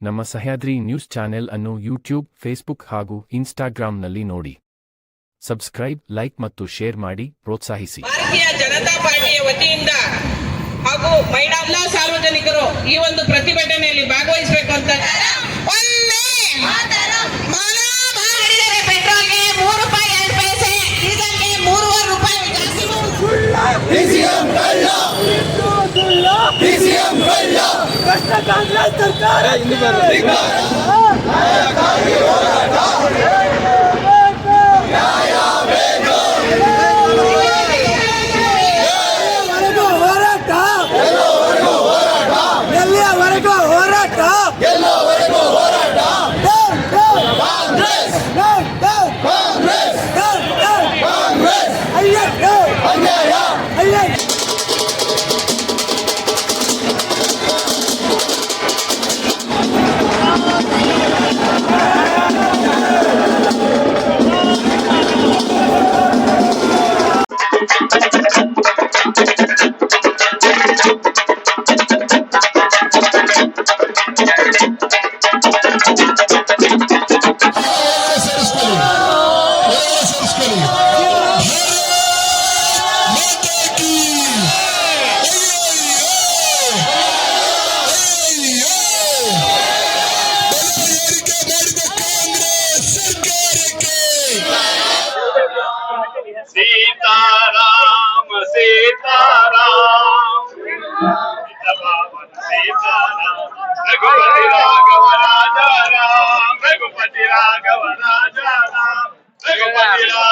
ನಮ್ಮ Sahyadri news channel ಅನ್ನು YouTube Facebook ಹಾಗೂ ಇನ್ಸ್ಟಾಗ್ರಾಂನಲ್ಲಿ ನೋಡಿ. ಸಬ್ಸ್ಕ್ರೈಬ್ ಲೈಕ್ ಮತ್ತು ಶೇರ್ ಮಾಡಿ ಪ್ರೋತ್ಸಾಹಿಸಿ. ಭಾರತೀಯ ಜನತಾ ಪಾರ್ಟಿಯ ವತಿಯಿಂದ ಹಾಗೂ ಮಹಿಳಾ ಸಾರ್ವಜನಿಕರು ಈ ಒಂದು ಪ್ರತಿಭಟನೆಯಲ್ಲಿ ಭಾಗವಹಿಸಬೇಕು ಅಂತ. ಮೂರು ರೂಪಾಯಿ ಎರಡು ಪೈಸೆ ಡೀಸೆಲ್ಗೆ ಮೂರುವರೆ ರೂಪಾಯಿ ಜಾಸ್ತಿ ಡಿಸಿಎಂ ಕಳ್ಳ ಡಿಸಿಎಂ ಕಳ್ಳ ಕಷ್ಟ ಕಾಂಗ್ರೆಸ್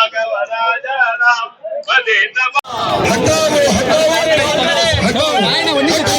హటావో హటావో హటావో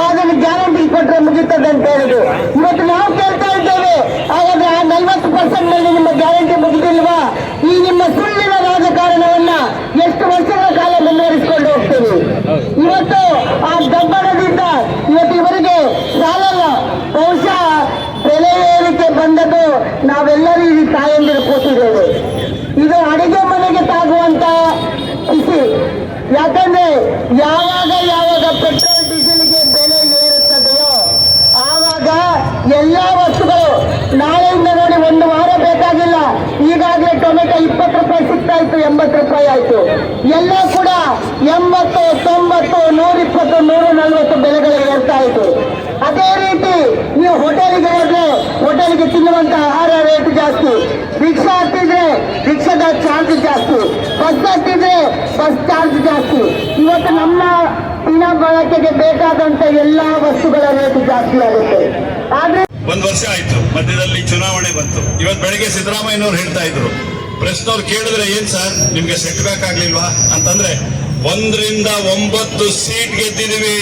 ಅದನ್ನು ಗ್ಯಾರಂಟಿ ಕೊಟ್ಟರೆ ಮುಗಿತದೆ ಅಂತ ಹೇಳುದು ಇವತ್ತು ನಾವು ಕೇಳ್ತಾ ಇದ್ದೇವೆ, ಹಾಗಾದ್ರೆ ಆ ನಲ್ವತ್ತು ಪರ್ಸೆಂಟ್ನಲ್ಲಿ ನಿಮ್ಮ ಗ್ಯಾರಂಟಿ ಮುಗಿದಿಲ್ವಾ? ಈ ನಿಮ್ಮ ಸುಳ್ಳಿನ ರಾಜಕಾರಣವನ್ನ ಎಷ್ಟು ವರ್ಷಗಳ ಕಾಲ ಮುಂದುವರಿಸಿಕೊಂಡು ಹೋಗ್ತೀವಿ ಇವತ್ತು ಆ ದಬ್ಬಣದಿಂದ ಇವತ್ತು ಇವರಿಗೆ ಸಾಲಲ್ಲ, ಬಹುಶಃ ಬೆಲೆ ಏರಿಕೆ ಬಂದದ್ದು ನಾವೆಲ್ಲರೂ ಈ ತಾಯಂದಿರು ಕೂತಿದ್ದೇವೆ. ಇದು ಅಡಿಗೆ ಮನೆಗೆ ತಾಗುವಂತ ಬಿಸಿ ಯಾಕಂದ್ರೆ ಯಾವ ತಾಗ ನಾಳೆಯಿಂದ ನೋಡಿ ಒಂದು ವಾರ ಬೇಕಾಗಿಲ್ಲ. ಈಗಾಗಲೇ ಟೊಮೆಟೊ ಇಪ್ಪತ್ತು ರೂಪಾಯಿ ಸಿಗ್ತಾ ಇತ್ತು, ಎಂಬತ್ತು ರೂಪಾಯಿ ಆಯ್ತು. ಎಲ್ಲ ಕೂಡ ಎಂಬತ್ತು, ತೊಂಬತ್ತು, ನೂರಿಪ್ಪತ್ತು ನೂರ ನಲ್ವತ್ತು ಬೆಲೆಗಳು ಏರ್ತಾ ಇತ್ತು. ಅದೇ ರೀತಿ ನೀವು ಹೋಟೆಲ್ಗೆ ಹೋದ್ರೆ ಹೋಟೆಲ್ಗೆ ತಿನ್ನುವಂತ ಆಹಾರ ರೇಟ್ ಜಾಸ್ತಿ. ರಿಕ್ಷಾ ಹತ್ತಿದ್ರೆ ರಿಕ್ಷಾದ ಚಾರ್ಜ್ ಜಾಸ್ತಿ. ಬಸ್ ಹತ್ತಿದ್ರೆ ಬಸ್ ಚಾರ್ಜ್ ಜಾಸ್ತಿ. ಇವತ್ತು ನಮ್ಮ ದಿನ ಬಳಕೆಗೆ ಬೇಕಾದಂತ ಎಲ್ಲಾ ವಸ್ತುಗಳ ರೇಟ್ ಜಾಸ್ತಿ ಆಗುತ್ತೆ. ಒಂದ್ ವರ್ಷ ಆಯ್ತು, ಮಧ್ಯದಲ್ಲಿ ಚುನಾವಣೆ ಬಂತು. ಇವತ್ತು ಬೆಳಿಗ್ಗೆ ಸಿದ್ದರಾಮಯ್ಯನವ್ರು ಹೇಳ್ತಾ ಇದ್ರು, ಪ್ರಶ್ನವ್ರು ಕೇಳಿದ್ರೆ ಏನ್ ಸರ್? ನಿಮ್ಗೆ ಸೆಟ್ ಬ್ಯಾಕ್ ಆಗ್ಲಿಲ್ವಾ? ಅಂತಂದ್ರೆ, ಒಂದರಿಂದ ಒಂಬತ್ತು ಸೀಟ್ ಗೆದ್ದಿದೀವಿ.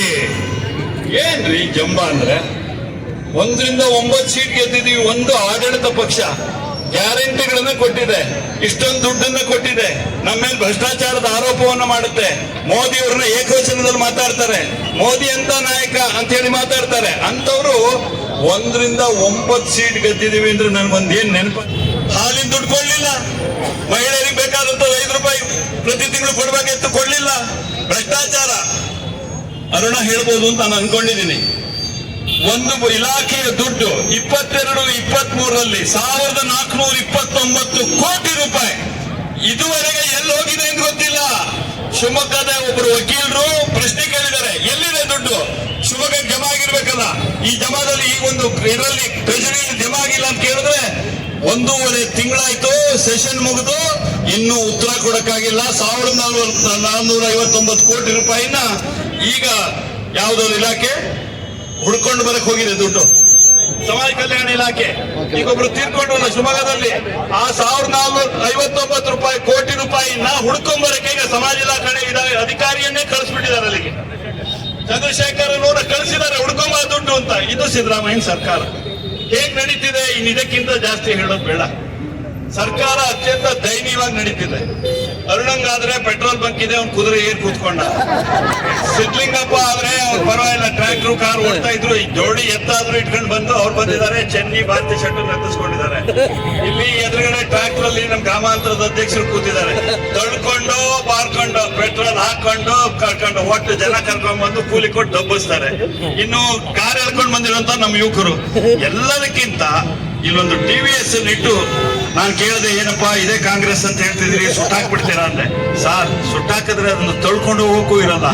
ಏನ್ರಿ ಜಂಬ ಅಂದ್ರೆ? ಒಂದರಿಂದ ಒಂಬತ್ತು ಸೀಟ್ ಗೆದ್ದಿದೀವಿ, ಒಂದು ಆಡಳಿತ ಪಕ್ಷ ಗ್ಯಾರಂಟಿಗಳನ್ನ ಕೊಟ್ಟಿದೆ, ಇಷ್ಟೊಂದು ದುಡ್ಡನ್ನ ಕೊಟ್ಟಿದೆ ನಮ್ಮ ಮೇಲೆ ಭ್ರಷ್ಟಾಚಾರದ ಆರೋಪವನ್ನ ಮಾಡುತ್ತೆ. ಮೋದಿ ಅವ್ರನ್ನ ಏಕವಚನದಲ್ಲಿ ಮಾತಾಡ್ತಾರೆ. ಮೋದಿ ಅಂತ ನಾಯಕ ಅಂತ ಹೇಳಿ ಮಾತಾಡ್ತಾರೆ. ಅಂತವ್ರು ಒಂದರಿಂದ ಒಂಬತ್ತು ಸೀಟ್ ಗೆದ್ದಿದೀವಿ ಅಂದ್ರೆ ನನ್ಗೊಂದ್ ಏನ್ ನೆನಪ? ಹಾಲಿನ ದುಡ್ಡು ಕೊಡ್ಲಿಲ್ಲ. ಮಹಿಳೆಯರಿಗೆ ಬೇಕಾದಂತ ಐದು ರೂಪಾಯಿ ಪ್ರತಿ ತಿಂಗಳು ಕೊಡ್ಬೇಕಿತ್ತು ಕೊಡ್ಲಿಲ್ಲ. ಭ್ರಷ್ಟಾಚಾರ. ಅರುಣ ಹೇಳ್ಬೋದು ಅಂತ ನಾನು ಅನ್ಕೊಂಡಿದ್ದೀನಿ ಒಂದು ಇಲಾಖೆಯ ದುಡ್ಡು ಇಪ್ಪತ್ತೆರಡು ಇಪ್ಪತ್ತ್ ಮೂರರಲ್ಲಿ ಸಾವಿರದ ನಾಲ್ಕುನೂರ ಇಪ್ಪತ್ತೊಂಬತ್ತು ಕೋಟಿ ರೂಪಾಯಿ ಇದುವರೆಗೆ ಎಲ್ಲಿ ಹೋಗಿದೆ ಅಂತ ಗೊತ್ತಿಲ್ಲ. ಶಿವಮೊಗ್ಗದ ಒಬ್ಬರು ವಕೀಲರು ಪ್ರಶ್ನೆ ಕೇಳಿದ್ದಾರೆ. ಎಲ್ಲಿದೆ ದುಡ್ಡು? ಶಿವಮೊಗ್ಗ ಜಮಾ ಆಗಿರ್ಬೇಕಲ್ಲ. ಈ ಜಮಾದಲ್ಲಿ ಈ ಒಂದು ಇದರಲ್ಲಿ ಟ್ರೆಜರಿಯಲ್ಲಿ ಜಮಾ ಆಗಿಲ್ಲ ಅಂತ ಕೇಳಿದ್ರೆ ಒಂದೂವರೆ ತಿಂಗಳಾಯ್ತು ಸೆಷನ್ ಮುಗಿದು ಇನ್ನೂ ಉತ್ತರ ಕೊಡಕ್ಕಾಗಿಲ್ಲ. ಸಾವಿರದ ನಾನ್ನೂರ ಐವತ್ತೊಂಬತ್ತು ಕೋಟಿ ರೂಪಾಯಿನ ಈಗ ಯಾವುದೋ ಇಲಾಖೆ ಹುಡ್ಕೊಂಡು ಬರಕ್ ಹೋಗಿದೆ ದುಡ್ಡು. ಸಮಾಜ ಕಲ್ಯಾಣ ಇಲಾಖೆ. ಈಗ ಒಬ್ರು ತೀರ್ಕೊಂಡ್ರಲ್ಲ ಶಿವಮೊಗ್ಗದಲ್ಲಿ? ಆ ಸಾವಿರದ ನಾಲ್ನೂರ ಐವತ್ತೊಂಬತ್ತು ರೂಪಾಯಿ, ಕೋಟಿ ರೂಪಾಯಿನ ಹುಡ್ಕೊಂಬರಕ್ಕೆ ಈಗ ಸಮಾಜ ಇಲಾಖೆ ಅಧಿಕಾರಿಯನ್ನೇ ಕಳಿಸ್ಬಿಟ್ಟಿದ್ದಾರೆ ಅಲ್ಲಿಗೆ. ಚಂದ್ರಶೇಖರ್ ನೋಡ ಕಳಿಸಿದ್ದಾರೆ ಹುಡ್ಕೊಂಬ ದುಡ್ಡು ಅಂತ. ಇದು ಸಿದ್ದರಾಮಯ್ಯ ಸರ್ಕಾರ. ಹೇಗ್ ನಡೀತಿದೆ? ಇನ್ನು ಇದಕ್ಕಿಂತ ಜಾಸ್ತಿ ಹೇಳೋದು ಬೇಡ. ಸರ್ಕಾರ ಅತ್ಯಂತ ದಯನೀಯವಾಗಿ ನಡೀತಿದೆ. ಅರುಣಂಗಾದ್ರೆ ಪೆಟ್ರೋಲ್ ಬಂಕ್ ಇದೆ, ಅವ್ನು ಕುದುರೆ ಏರ್ ಕೂತ್ಕೊಂಡ? ಸಿದ್ಲಿಂಗಪ್ಪ ಆದ್ರೆ ಅವ್ರು ಪರವಾಗಿಲ್ಲ, ಟ್ರ್ಯಾಕ್ಟರ್, ಕಾರ್ ಓಡ್ತಾ ಇದ್ರು. ಈ ಜೋಡಿ ಎತ್ತಾದ್ರೂ ಇಟ್ಕೊಂಡು ಬಂದು ಅವ್ರು ಬಂದಿದ್ದಾರೆ, ಚೆನ್ನಿ ಭಾರತಿ ಶೆಟ್ಟು ನಂದಿಸ್ಕೊಂಡಿದ್ದಾರೆ ಇಲ್ಲಿ ಎದುರುಗಡೆ ಟ್ರ್ಯಾಕ್ಟರ್ ಅಲ್ಲಿ ನಮ್ ಗ್ರಾಮಾಂತರದ ಅಧ್ಯಕ್ಷರು ಕೂತಿದ್ದಾರೆ. ತಳ್ಕೊಂಡು, ಬಾರ್ಕೊಂಡು, ಪೆಟ್ರೋಲ್ ಹಾಕೊಂಡು ಕರ್ಕೊಂಡು ಒಟ್ಟು ಜನ ಕರ್ಕೊಂಡ್ ಬಂದು ಕೂಲಿ ಕೊಟ್ಟು ದಬ್ಬಿಸ್ತಾರೆ. ಇನ್ನು ಕಾರ್ ಎಳ್ಕೊಂಡು ಬಂದಿರುವಂತ ನಮ್ಮ ಯುವಕರು. ಎಲ್ಲದಕ್ಕಿಂತ ಇಲ್ಲೊಂದು ಟಿ ವಿ ಎಸ್ ಇಟ್ಟು ನಾನು ಕೇಳಿದೆ, ಏನಪ್ಪಾ, ಇದೇ ಕಾಂಗ್ರೆಸ್ ಅಂತ ಹೇಳ್ತಿದ್ರಿ, ಸುಟ್ಟಾಕ್ಬಿಡ್ತೀರಾ? ಅಂದೆ, ಸಾರ್, ಸುಟ್ಟಾಕಿದ್ರೆ ಅದನ್ನು ತೊಳ್ಕೊಂಡು ಹೋಗಕ್ಕೂ ಇರಲ್ಲ.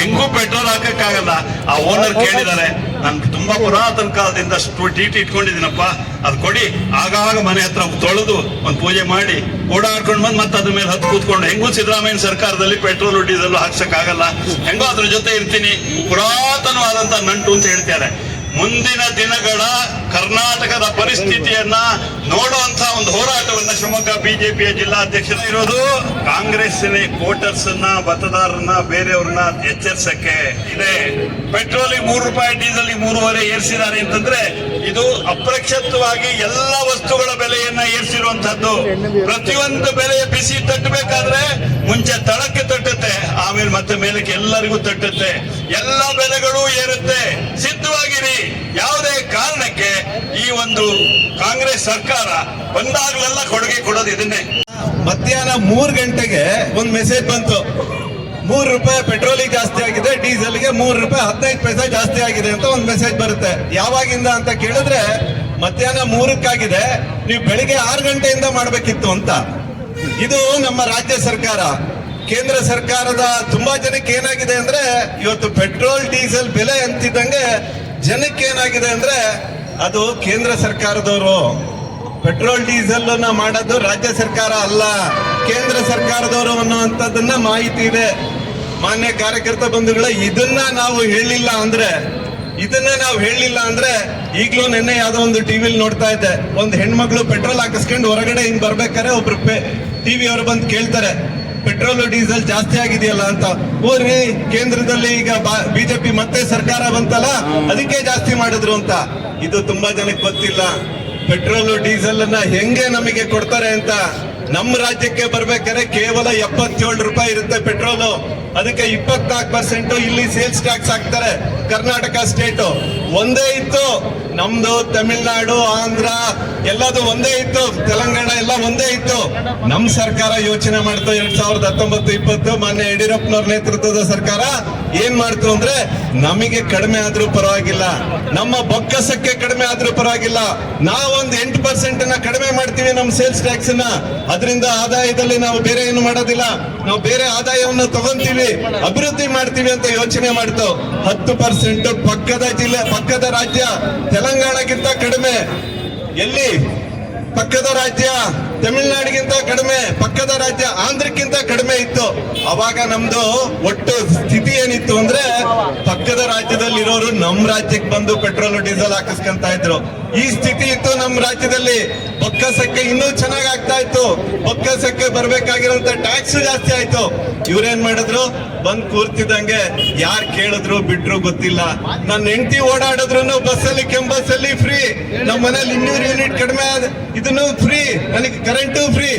ಹೆಂಗೂ ಪೆಟ್ರೋಲ್ ಹಾಕಕ್ಕಾಗಲ್ಲ. ಆ ಓನರ್ ಕೇಳಿದ್ದಾರೆ ನಾನು ತುಂಬಾ ಪುರಾತನ ಕಾಲದಿಂದ ಟಿ ಇಟ್ಕೊಂಡಿದ್ದೀನಪ್ಪ. ಅದು ಕೊಡಿ, ಆಗಾಗ ಮನೆ ಹತ್ರ ತೊಳೆದು ಒಂದು ಪೂಜೆ ಮಾಡಿ, ಓಡಾಡ್ಕೊಂಡು ಬಂದು ಮತ್ತೆ ಅದ್ರ ಮೇಲೆ ಹತ್ತು ಕೂತ್ಕೊಂಡು, ಹೆಂಗೂ ಸಿದ್ದರಾಮಯ್ಯ ಸರ್ಕಾರದಲ್ಲಿ ಪೆಟ್ರೋಲ್ ಡೀಸೆಲ್ ಹಾಕ್ಸಕ್ಕಾಗಲ್ಲ. ಹೆಂಗೋ ಅದ್ರ ಜೊತೆ ಇರ್ತೀನಿ. ಪುರಾತನವಾದಂತ ನಂಟು ಅಂತ ಹೇಳ್ತಾರೆ ಮುಂದಿನ ದಿನಗಳ ಕರ್ನಾಟಕದ ಪರಿಸ್ಥಿತಿಯನ್ನ ನೋಡುವಂತ ಒಂದು ಹೋರಾಟವನ್ನ ಶಿವಮೊಗ್ಗ ಬಿಜೆಪಿಯ ಜಿಲ್ಲಾಧ್ಯಕ್ಷರು ಇರೋದು. ಕಾಂಗ್ರೆಸ್ಸಿನ ವೋಟರ್ಸ್ ಅನ್ನ ಮತದಾರರನ್ನ, ಬೇರೆಯವ್ರನ್ನ ಎಚ್ಚರಿಸಕ್ಕೆ ಇದೆ. ಪೆಟ್ರೋಲಿಗೆ ಮೂರು ರೂಪಾಯಿ ಡೀಸೆಲ್ ಮೂರುವರೆ ಏರಿಸಿದ್ದಾರೆ ಅಂತಂದ್ರೆ ಇದು ಅಪ್ರಕ್ಷಿತವಾಗಿ ಎಲ್ಲ ವಸ್ತುಗಳ ಬೆಲೆಯನ್ನ ಏರಿಸಿರುವಂತದ್ದು ಪ್ರತಿಯೊಂದು ಬೆಲೆಯ ಬಿಸಿ ತಟ್ಟಬೇಕಾದ್ರೆ ಮುಂಚೆ ತಳಕ್ಕೆ ತಟ್ಟುತ್ತೆ, ಆಮೇಲೆ ಮತ್ತೆ ಮೇಲಕ್ಕೆ ಎಲ್ಲರಿಗೂ ತಟ್ಟುತ್ತೆ. ಎಲ್ಲ ಬೆಲೆಗಳು ಏರುತ್ತೆ. ಸಿದ್ಧವಾಗಿರಿ. ಯಾವುದೇ ಕಾರಣಕ್ಕೆ ಈ ಒಂದು ಕಾಂಗ್ರೆಸ್ ಸರ್ಕಾರ ಬಂದಾಗಲೆಲ್ಲ ಕೊಡುಗೆ ಕೊಡೋದು ಇದನ್ನೇ. ಮಧ್ಯಾಹ್ನ ಮೂರು ಗಂಟೆಗೆ ಒಂದು ಮೆಸೇಜ್ ಬಂತು. ಮೂರು ರೂಪಾಯಿ ಪೆಟ್ರೋಲಿಗೆ ಜಾಸ್ತಿ ಆಗಿದೆ ಡೀಸೆಲ್ಗೆ ಮೂರು ರೂಪಾಯಿ ಹದಿನೈದು ಪೈಸೆ ಜಾಸ್ತಿ ಆಗಿದೆ ಅಂತ ಒಂದು ಮೆಸೇಜ್ ಬರುತ್ತೆ. ಯಾವಾಗಿಂದ ಅಂತ ಕೇಳಿದ್ರೆ ಮಧ್ಯಾಹ್ನ ಮೂರಕ್ಕಾಗಿದೆ, ನೀವು ಬೆಳಿಗ್ಗೆ ಆರು ಗಂಟೆಯಿಂದ ಮಾಡಬೇಕಿತ್ತು ಅಂತ. ಇದು ನಮ್ಮ ರಾಜ್ಯ ಸರ್ಕಾರ. ಕೇಂದ್ರ ಸರ್ಕಾರದ ತುಂಬಾ ಜನಕ್ಕೆ ಏನಾಗಿದೆ ಅಂದ್ರೆ ಇವತ್ತು ಪೆಟ್ರೋಲ್ ಡೀಸೆಲ್ ಬೆಲೆ ಅಂತಿದ್ದಂಗೆ ಜನಕ್ಕೆ ಏನಾಗಿದೆ ಅಂದ್ರೆ ಅದು ಕೇಂದ್ರ ಸರ್ಕಾರದವರು ಪೆಟ್ರೋಲ್, ಡೀಸೆಲ್ ಮಾಡೋದು ರಾಜ್ಯ ಸರ್ಕಾರ ಅಲ್ಲ, ಕೇಂದ್ರ ಸರ್ಕಾರದವರು ಅನ್ನುವಂಥದ್ದನ್ನ ಮಾಹಿತಿ ಇದೆ. ಮಾನ್ಯ ಕಾರ್ಯಕರ್ತ ಬಂಧುಗಳ, ಇದನ್ನ ನಾವು ಹೇಳಿಲ್ಲ ಅಂದ್ರೆ, ಇದನ್ನ ನಾವು ಹೇಳಿಲ್ಲ ಅಂದ್ರೆ ಈಗಲೂ ನಿನ್ನೆ ಯಾವ್ದೋ ಒಂದು ಟಿವಿಲಿ ನೋಡ್ತಾ ಇದ್ದೆ. ಒಂದು ಹೆಣ್ಮಕ್ಳು ಪೆಟ್ರೋಲ್ ಹಾಕಿಸ್ಕೊಂಡು ಹೊರಗಡೆ ಹಿಂಗ್ ಬರ್ಬೇಕಾರೆ ಒಬ್ರು ಟಿವಿ ಅವರು ಬಂದು ಕೇಳ್ತಾರೆ. ಪೆಟ್ರೋಲ್ ಡೀಸೆಲ್ ಜಾಸ್ತಿ ಆಗಿದೆಯಲ್ಲ ಅಂತ ಓರಿ ಕೇಂದ್ರದಲ್ಲಿ ಈಗ ಬಿಜೆಪಿ ಮತ್ತೆ ಸರ್ಕಾರ ಬಂತಲ್ಲ ಅದಕ್ಕೆ ಜಾಸ್ತಿ ಮಾಡಿದ್ರು ಅಂತ. ಇದು ತುಂಬಾ ಜನಕ್ಕೆ ಗೊತ್ತಿಲ್ಲ. ಪೆಟ್ರೋಲ್ ಡೀಸೆಲ್ ಅನ್ನ ಹೆಂಗೆ ನಮಗೆ ಕೊಡ್ತಾರೆ ಅಂತ ನಮ್ಮ ರಾಜ್ಯಕ್ಕೆ ಬರ್ಬೇಕಾದ್ರೆ ಕೇವಲ ಎಪ್ಪತ್ತೇಳು ರೂಪಾಯಿ ಇರುತ್ತೆ ಪೆಟ್ರೋಲು. ಅದಕ್ಕೆ ಇಪ್ಪತ್ನಾಲ್ಕು ಪರ್ಸೆಂಟ್ ಇಲ್ಲಿ ಸೇಲ್ಸ್ ಟ್ಯಾಕ್ಸ್ ಹಾಕ್ತಾರೆ ಕರ್ನಾಟಕ ಸ್ಟೇಟ್ ಒಂದೇ ಇತ್ತು, ನಮ್ದು ತಮಿಳ್ನಾಡು, ಆಂಧ್ರ, ಎಲ್ಲದು ಒಂದೇ ಇತ್ತು, ತೆಲಂಗಾಣ ಎಲ್ಲ ಒಂದೇ ಇತ್ತು. ನಮ್ ಸರ್ಕಾರ ಯೋಚನೆ ಮಾಡ್ತು ಎರಡ್ ಸಾವಿರದ ಹತ್ತೊಂಬತ್ತು, ಇಪ್ಪತ್ತು, ಮಾನ್ಯ ಯಡಿಯೂರಪ್ಪನವ್ರ ನೇತೃತ್ವದ ಸರ್ಕಾರ ಏನ್ ಮಾಡ್ತು ಅಂದ್ರೆ ನಮಗೆ ಕಡಿಮೆ ಆದ್ರೂ ಪರವಾಗಿಲ್ಲ, ನಮ್ಮ ಬೊಕ್ಕಸಕ್ಕೆ ಕಡಿಮೆ ಆದ್ರೂ ಪರವಾಗಿಲ್ಲ. ನಾವೊಂದು ಎಂಟು ಪರ್ಸೆಂಟ್ ಅನ್ನ ಕಡಿಮೆ ಮಾಡ್ತೀವಿ ನಮ್ಮ ಸೇಲ್ಸ್ ಟ್ಯಾಕ್ಸ್ನ ಅದರಿಂದ ಆದಾಯದಲ್ಲಿ ನಾವು ಬೇರೆ ಏನು ಮಾಡೋದಿಲ್ಲ. ನಾವು ಬೇರೆ ಆದಾಯವನ್ನು ತಗೊಂತೀವಿ, ಅಭಿವೃದ್ಧಿ ಮಾಡ್ತೀವಿ ಅಂತ ಯೋಚನೆ ಮಾಡ್ತು ಹತ್ತು ಪರ್ಸೆಂಟ್ ಪಕ್ಕದ ಜಿಲ್ಲೆ, ಪಕ್ಕದ ರಾಜ್ಯ, ತೆಲಂಗಾಣಕ್ಕಿಂತ ಕಡಿಮೆ. ಎಲ್ಲಿ? ಪಕ್ಕದ ರಾಜ್ಯ. ತಮಿಳುನಾಡಿಗಿಂತ ಕಡಿಮೆ, ಪಕ್ಕದ ರಾಜ್ಯ ಆಂಧ್ರಕ್ಕಿಂತ ಕಡಿಮೆ ಇತ್ತು. ಅವಾಗ ನಮ್ದು ಒಟ್ಟು ಸ್ಥಿತಿ ಏನಿತ್ತು ಅಂದ್ರೆ ಪಕ್ಕದ ರಾಜ್ಯದಲ್ಲಿ ಇರೋರು ನಮ್ ರಾಜ್ಯಕ್ಕೆ ಬಂದು ಪೆಟ್ರೋಲ್ ಡೀಸೆಲ್ ಹಾಕಿಸ್ಕೊಂತ ಇದ್ರು. ಈ ಸ್ಥಿತಿ ಇತ್ತು ನಮ್ ರಾಜ್ಯದಲ್ಲಿ. ಬೊಕ್ಕಸಕ್ಕೆ ಇನ್ನೂ ಚೆನ್ನಾಗಿ ಆಗ್ತಾ ಇತ್ತು ಬೊಕ್ಕಸಕ್ಕೆ ಬರ್ಬೇಕಾಗಿರೋಂತ ಟ್ಯಾಕ್ಸ್ ಜಾಸ್ತಿ ಆಯ್ತು. ಇವ್ರೇನ್ ಮಾಡಿದ್ರು? ಬಂದ್ ಕೂರ್ತಿದ್ದಂಗೆ ಯಾರ್ ಕೇಳಿದ್ರು ಬಿಟ್ರು ಗೊತ್ತಿಲ್ಲ. ನನ್ನ ಹೆಂಡತಿ ಓಡಾಡಿದ್ರು ಬಸ್ಸಲ್ಲಿ, ಕೆಂಬಸ್ಸಲ್ಲಿ ಫ್ರೀ ನಮ್ಮ ಮನೇಲಿ ಇನ್ನೂರು ಯೂನಿಟ್ ಕಡಿಮೆ ಇದನ್ನು ಫ್ರೀ ನನಗೆ ಕರೆಂಟು ಫ್ರೀ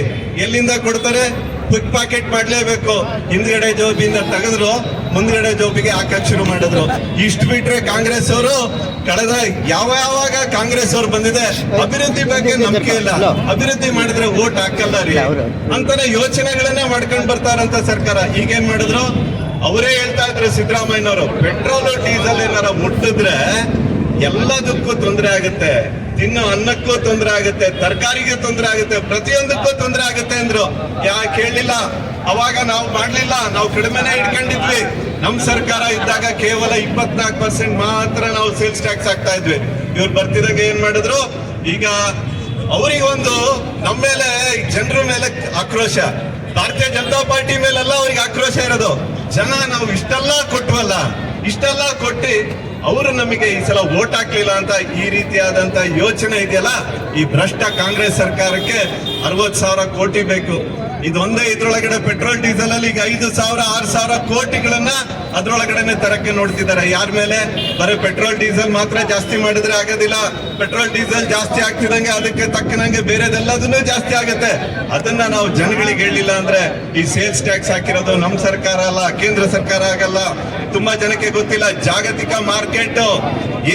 ಎಲ್ಲಿಂದ ಕೊಡ್ತಾರೆ? ಕ್ವಿಕ್ ಪಾಕೆಟ್ ಮಾಡ್ಲೇಬೇಕು. ಹಿಂದ್ಗಡೆ ಜೋಬಿಯಿಂದ ತೆಗೆದ್ರು. ಮುಂದ್ಗಡೆ ಜೋಬಿಗೆ ಹಾಕಕ್ ಶುರು ಮಾಡಿದ್ರು. ಇಷ್ಟು ಬಿಟ್ರೆ ಕಾಂಗ್ರೆಸ್ ಅವರು ಕಳೆದ ಯಾವ ಯಾವಾಗ ಕಾಂಗ್ರೆಸ್ ಅವ್ರು ಬಂದಿದೆ ಅಭಿವೃದ್ಧಿ ಬಗ್ಗೆ ನಂಬಿಕೆ ಇಲ್ಲ. ಅಭಿವೃದ್ಧಿ ಮಾಡಿದ್ರೆ ಓಟ್ ಹಾಕಲ್ಲ ರೀ. ಅಂತಾನೆ ಯೋಚನೆಗಳನ್ನೇ ಮಾಡ್ಕೊಂಡ್ ಬರ್ತಾರಂತ ಸರ್ಕಾರ. ಈಗೇನ್ ಮಾಡಿದ್ರು? ಅವರೇ ಹೇಳ್ತಾ ಇದ್ರು ಸಿದ್ದರಾಮಯ್ಯನವರು ಪೆಟ್ರೋಲ್ ಡೀಸೆಲ್ ಏನಾರ ಮುಟ್ಟಿದ್ರೆ ಎಲ್ಲದಕ್ಕೂ ತೊಂದರೆ ಆಗುತ್ತೆ. ತಿನ್ನೋ ಅನ್ನಕ್ಕೂ ತೊಂದರೆ ಆಗುತ್ತೆ, ತರಕಾರಿಗೆ ತೊಂದರೆ ಆಗುತ್ತೆ, ಪ್ರತಿಯೊಂದಕ್ಕೂ ತೊಂದರೆ ಆಗುತ್ತೆ ಅಂದ್ರು. ಯಾಕೆ ಹೇಳಿಲ್ಲ ಅವಾಗ ನಾವು ಮಾಡ್ಲಿಲ್ಲ. ನಾವು ಕಡಿಮೆನೆ ಇಟ್ಕೊಂಡಿದ್ವಿ. ನಮ್ ಸರ್ಕಾರ ಇದ್ದಾಗ ಕೇವಲ ಇಪ್ಪತ್ನಾಲ್ಕು ಪರ್ಸೆಂಟ್ ಮಾತ್ರ ನಾವು ಸೇಲ್ಸ್ ಟ್ಯಾಕ್ಸ್ ಆಗ್ತಾ ಇದ್ವಿ. ಇವ್ರು ಬರ್ತಿದಾಗ ಏನ್ ಮಾಡಿದ್ರು? ಈಗ ಅವರಿಗೊಂದು ನಮ್ಮ ಮೇಲೆ, ಜನರ ಮೇಲೆ ಆಕ್ರೋಶ. ಭಾರತೀಯ ಜನತಾ ಪಾರ್ಟಿ ಮೇಲೆಲ್ಲ ಅವ್ರಿಗೆ ಆಕ್ರೋಶ ಇರೋದು. ಜನ ನಾವು ಇಷ್ಟೆಲ್ಲ ಕೊಟ್ವಲ್ಲ. ಇಷ್ಟೆಲ್ಲ ಕೊಟ್ಟು ಅವರು ನಮಗೆ ಈ ಸಲ ವೋಟ್ ಹಾಕ್ಲಿಲ್ಲ ಅಂತ ಈ ರೀತಿಯಾದಂತ ಯೋಚನೆ ಇದೆಯಲ್ಲ? ಈ ಭ್ರಷ್ಟ ಕಾಂಗ್ರೆಸ್ ಸರ್ಕಾರಕ್ಕೆ ಅರವತ್ ಸಾವಿರ ಕೋಟಿ ಬೇಕು. ಇದೊಂದೇ ಇದ್ರೊಳಗಡೆ ಪೆಟ್ರೋಲ್, ಡೀಸೆಲ್ ಅಲ್ಲಿ ಈಗ ಐದು ಸಾವಿರ, ಆರು ಸಾವಿರ ಕೋಟಿಗಳನ್ನ ಅದ್ರೊಳಗಡೆನೆ ತರಕ್ಕೆ ನೋಡ್ತಿದ್ದಾರೆ. ಯಾರ ಮೇಲೆ? ಬರೀ ಪೆಟ್ರೋಲ್, ಡೀಸೆಲ್ ಮಾತ್ರ ಜಾಸ್ತಿ ಮಾಡಿದ್ರೆ ಆಗೋದಿಲ್ಲ. ಪೆಟ್ರೋಲ್, ಡೀಸೆಲ್ ಜಾಸ್ತಿ ಆಗ್ತಿದಂಗೆ ಅದಕ್ಕೆ ತಕ್ಕನಂಗೆ ಬೇರೆದೆಲ್ಲದನ್ನೂ ಜಾಸ್ತಿ ಆಗುತ್ತೆ. ಅದನ್ನ ನಾವು ಜನಗಳಿಗೆ ಹೇಳಿಲ್ಲ ಅಂದ್ರೆ ಈ ಸೇಲ್ಸ್ ಟ್ಯಾಕ್ಸ್ ಹಾಕಿರೋದು ನಮ್ಮ ಸರ್ಕಾರ ಅಲ್ಲ, ಕೇಂದ್ರ ಸರ್ಕಾರ ಆಗಲ್ಲ. ತುಂಬಾ ಜನಕ್ಕೆ ಗೊತ್ತಿಲ್ಲ. ಜಾಗತಿಕ ಮಾರ್ಕೆಟ್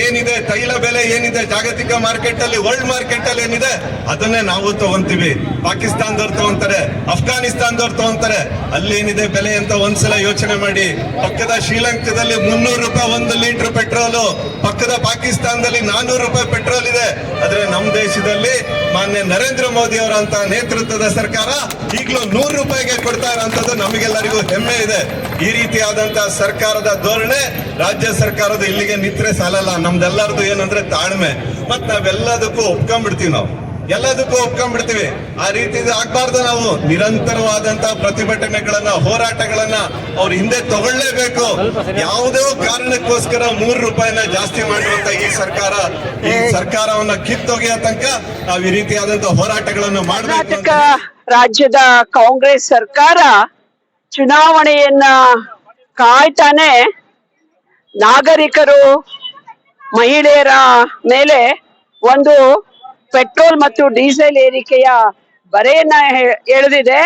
ಏನಿದೆ? ತೈಲ ಬೆಲೆ ಏನಿದೆ? ಜಾಗತಿಕ ಮಾರ್ಕೆಟ್ ಅಲ್ಲಿ ವರ್ಲ್ಡ್ ಮಾರ್ಕೆಟ್ ಅಲ್ಲಿ ಏನಿದೆ? ಅದನ್ನೇ ನಾವು ತಗೊಂತೀವಿ. ಪಾಕಿಸ್ತಾನದವ್ರು ತಗೊಂತಾರೆ, ಅಫ್ಘಾನಿಸ್ತಾನದವ್ರು ತಗೊಂತಾರೆ. ಅಲ್ಲಿ ಏನಿದೆ ಬೆಲೆ ಅಂತ ಒಂದ್ಸಲ ಯೋಚನೆ ಮಾಡಿ. ಪಕ್ಕದ ಶ್ರೀಲಂಕಾದಲ್ಲಿ ಮುನ್ನೂರು ರೂಪಾಯಿ, ಒಂದು ಲೀಟರ್ ಪೆಟ್ರೋಲು. ಪಕ್ಕದ ಪಾಕಿಸ್ತಾನದಲ್ಲಿ ನಾನೂರು ರೂಪಾಯಿ ಪೆಟ್ರೋಲ್ ಇದೆ. ಆದ್ರೆ ನಮ್ಮ ದೇಶದಲ್ಲಿ ಮಾನ್ಯ ನರೇಂದ್ರ ಮೋದಿ ಅವರಂತ ನೇತೃತ್ವದ ಸರ್ಕಾರ ಈಗಲೂ ನೂರು ರೂಪಾಯಿಗೆ ಕೊಡ್ತಾ ಇರೋಂಥದ್ದು ನಮಗೆಲ್ಲರಿಗೂ ಹೆಮ್ಮೆ ಇದೆ. ಈ ರೀತಿಯಾದಂತಹ ಸರ್ಕಾರದ ಧೋರಣೆ ರಾಜ್ಯ ಸರ್ಕಾರದ ಇಲ್ಲಿಗೆ ನಿತ್ರೆ ಸಾಲಲ್ಲ. ನಮ್ದೆಲ್ಲರದು ಏನಂದ್ರೆ ತಾಳ್ಮೆ. ಮತ್ ನಾವೆಲ್ಲದಕ್ಕೂ ಒಪ್ಕೊಂಡ್ಬಿಡ್ತೀವಿ ನಾವು. ಎಲ್ಲದಕ್ಕೂ ಒಪ್ಕೊಂಡ್ಬಿಡ್ತೀವಿ. ಆ ರೀತಿ ಆಗ್ಬಾರ್ದು ನಾವು. ನಿರಂತರವಾದಂತ ಪ್ರತಿಭಟನೆಗಳನ್ನ, ಹೋರಾಟಗಳನ್ನ ಅವ್ರ ಹಿಂದೆ ತಗೊಳ್ಳೇಬೇಕು. ಯಾವುದೋ ಕಾರಣಕ್ಕೋಸ್ಕರ ಮೂರು ರೂಪಾಯಿನ ಜಾಸ್ತಿ ಮಾಡುವಂತ ಈ ಸರ್ಕಾರ, ಈ ಸರ್ಕಾರವನ್ನ ಕಿತ್ತೊಗೆಯ ತನಕ ನಾವು ಈ ರೀತಿಯಾದಂತ ಹೋರಾಟಗಳನ್ನು ಮಾಡಬೇಕು ರಾಜ್ಯದ ಕಾಂಗ್ರೆಸ್ ಸರ್ಕಾರ ಚುನಾವಣೆಯನ್ನ ಕಾಯ್ತಾನೆ ನಾಗರಿಕರು ಮಹಿಳೆಯರ ಮೇಲೆ ಒಂದು ಪೆಟ್ರೋಲ್ ಮತ್ತು ಡೀಸೆಲ್ ಏರಿಕೆಯ ಬರೆಯನ್ನ ಎಳೆದಿದೆ.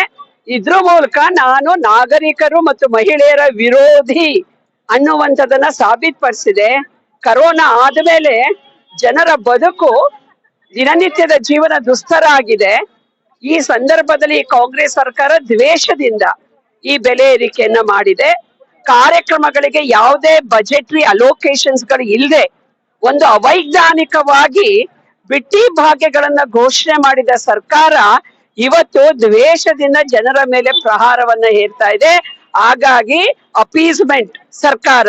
ಇದ್ರ ಮೂಲಕ ನಾನು ನಾಗರಿಕರು ಮತ್ತು ಮಹಿಳೆಯರ ವಿರೋಧಿ ಅನ್ನುವಂಥದ್ದನ್ನ ಸಾಬೀತುಪಡಿಸಿದೆ. ಕರೋನಾ ಆದಮೇಲೆ ಜನರ ಬದುಕು ದಿನನಿತ್ಯದ ಜೀವನ ದುಸ್ತರ ಆಗಿದೆ ಈ ಸಂದರ್ಭದಲ್ಲಿ ಕಾಂಗ್ರೆಸ್ ಸರ್ಕಾರ ದ್ವೇಷದಿಂದ ಈ ಬೆಲೆ ಏರಿಕೆಯನ್ನ ಮಾಡಿದೆ. ಕಾರ್ಯಕ್ರಮಗಳಿಗೆ ಯಾವುದೇ ಬಜೆಟ್ರಿ ಅಲೋಕೇಶನ್ಸ್ಗಳು ಇಲ್ಲದೆ ಒಂದು ಅವೈಜ್ಞಾನಿಕವಾಗಿ ಬಿಟ್ಟಿ ಭಾಗ್ಯಗಳನ್ನ ಘೋಷಣೆ ಮಾಡಿದ ಸರ್ಕಾರ ಇವತ್ತು ದ್ವೇಷದಿಂದ ಜನರ ಮೇಲೆ ಪ್ರಹಾರವನ್ನ ಹೇರ್ತಾ ಇದೆ. ಹಾಗಾಗಿ ಅಪೀಸ್ಮೆಂಟ್ ಸರ್ಕಾರ,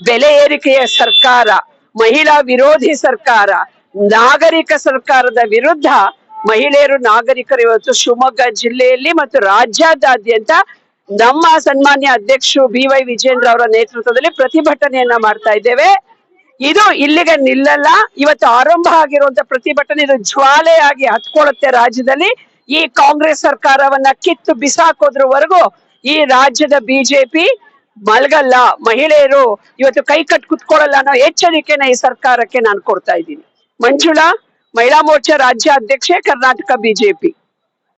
ಬೆಲೆ ಏರಿಕೆಯ ಸರ್ಕಾರ, ಮಹಿಳಾ ವಿರೋಧಿ ಸರ್ಕಾರ, ನಾಗರಿಕ ಸರ್ಕಾರದ ವಿರುದ್ಧ ಮಹಿಳೆಯರು, ನಾಗರಿಕರು ಇವತ್ತು ಶಿವಮೊಗ್ಗ ಜಿಲ್ಲೆಯಲ್ಲಿ ಮತ್ತು ರಾಜ್ಯಾದ್ಯಂತ ನಮ್ಮ ಸನ್ಮಾನ್ಯ ಅಧ್ಯಕ್ಷರು ಬಿ ವೈ ವಿಜೇಂದ್ರ ಅವರ ನೇತೃತ್ವದಲ್ಲಿ ಪ್ರತಿಭಟನೆಯನ್ನ ಮಾಡ್ತಾ ಇದ್ದೇವೆ. ಇದು ಇಲ್ಲಿಗೆ ನಿಲ್ಲಲ್ಲ. ಇವತ್ತು ಆರಂಭ ಆಗಿರುವಂತ ಪ್ರತಿಭಟನೆ ಇದು ಜ್ವಾಲೆಯಾಗಿ ಹತ್ಕೊಳ್ಳುತ್ತೆ ರಾಜ್ಯದಲ್ಲಿ. ಈ ಕಾಂಗ್ರೆಸ್ ಸರ್ಕಾರವನ್ನ ಕಿತ್ತು ಬಿಸಾಕೋದ್ರವರೆಗೂ ಈ ರಾಜ್ಯದ ಬಿಜೆಪಿ ಮಲ್ಗಲ್ಲ. ಮಹಿಳೆಯರು ಇವತ್ತು ಕೈ ಕಟ್ ಕುತ್ಕೊಳ್ಳಲ್ಲ ಅನ್ನೋ ಎಚ್ಚರಿಕೆನ ಈ ಸರ್ಕಾರಕ್ಕೆ ನಾನು ಕೊಡ್ತಾ ಇದ್ದೀನಿ. ಮಂಜುಳಾ, ಮಹಿಳಾ ಮೋರ್ಚಾ ರಾಜ್ಯ ಅಧ್ಯಕ್ಷೆ ಕರ್ನಾಟಕ ಬಿಜೆಪಿ